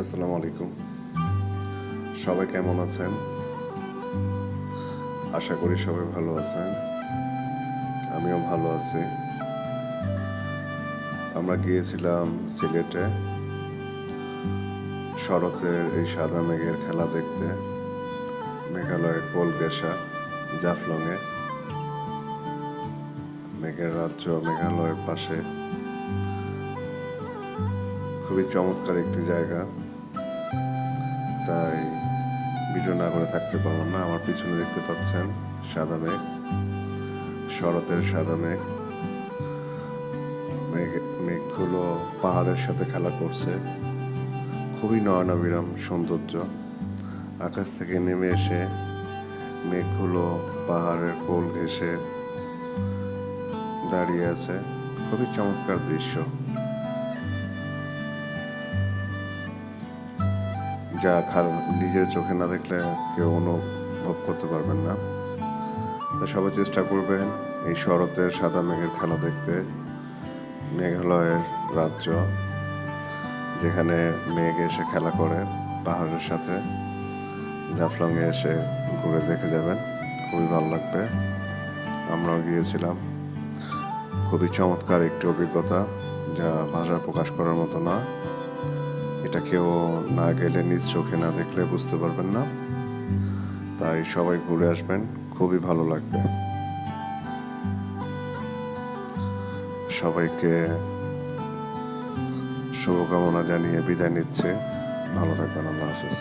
আসসালামু আলাইকুম। সবাই কেমন আছেন? আশা করি সবাই ভালো আছেন। আমিও ভালো আছি। আমরা গিয়েছিলাম সিলেটে শরতের এই সাদা মেঘের খেলা দেখতে, মেঘালয়ের কোলগেসা জাফলংয়ে। মেঘের রাজ্য মেঘালয়ের পাশে। খুবই চমৎকার একটি জায়গা। তাই ভিডিও না করে থাকতে পারলাম না। আমার পিছনে দেখতে পাচ্ছেন সাদা মেঘ, শরতের সাদা মেঘ। মেঘ, মেঘগুলো পাহাড়ের সাথে খেলা করছে। খুবই নয়নাবিরাম সৌন্দর্য। আকাশ থেকে নেমে এসে মেঘগুলো পাহাড়ের কোল ঘেসে দাঁড়িয়ে আছে। খুবই চমৎকার দৃশ্য। যা খার নিজের চোখে না দেখলে কেউ অনুভব করতে পারবেন না। তো সবাই চেষ্টা করবেন এই শরতের সাদা মেঘের খেলা দেখতে। মেঘালয়ের রাজ্য, যেখানে মেঘ এসে খেলা করে পাহাড়ের সাথে। জাফলংয়ে এসে ঘুরে দেখে যাবেন, খুবই ভালো লাগবে। আমরাও গিয়েছিলাম। খুবই চমৎকার একটি অভিজ্ঞতা, যা ভাষায় প্রকাশ করার মতো না। এটা কেউ না গেলে নিজ চোখে না দেখলে বুঝতে পারবেন না। তাই সবাই ঘুরে আসবেন, খুবই ভালো লাগবে। সবাইকে শুভকামনা জানিয়ে বিদায় নিচ্ছে। ভালো থাকবেন, আল্লাহ হাফিজ।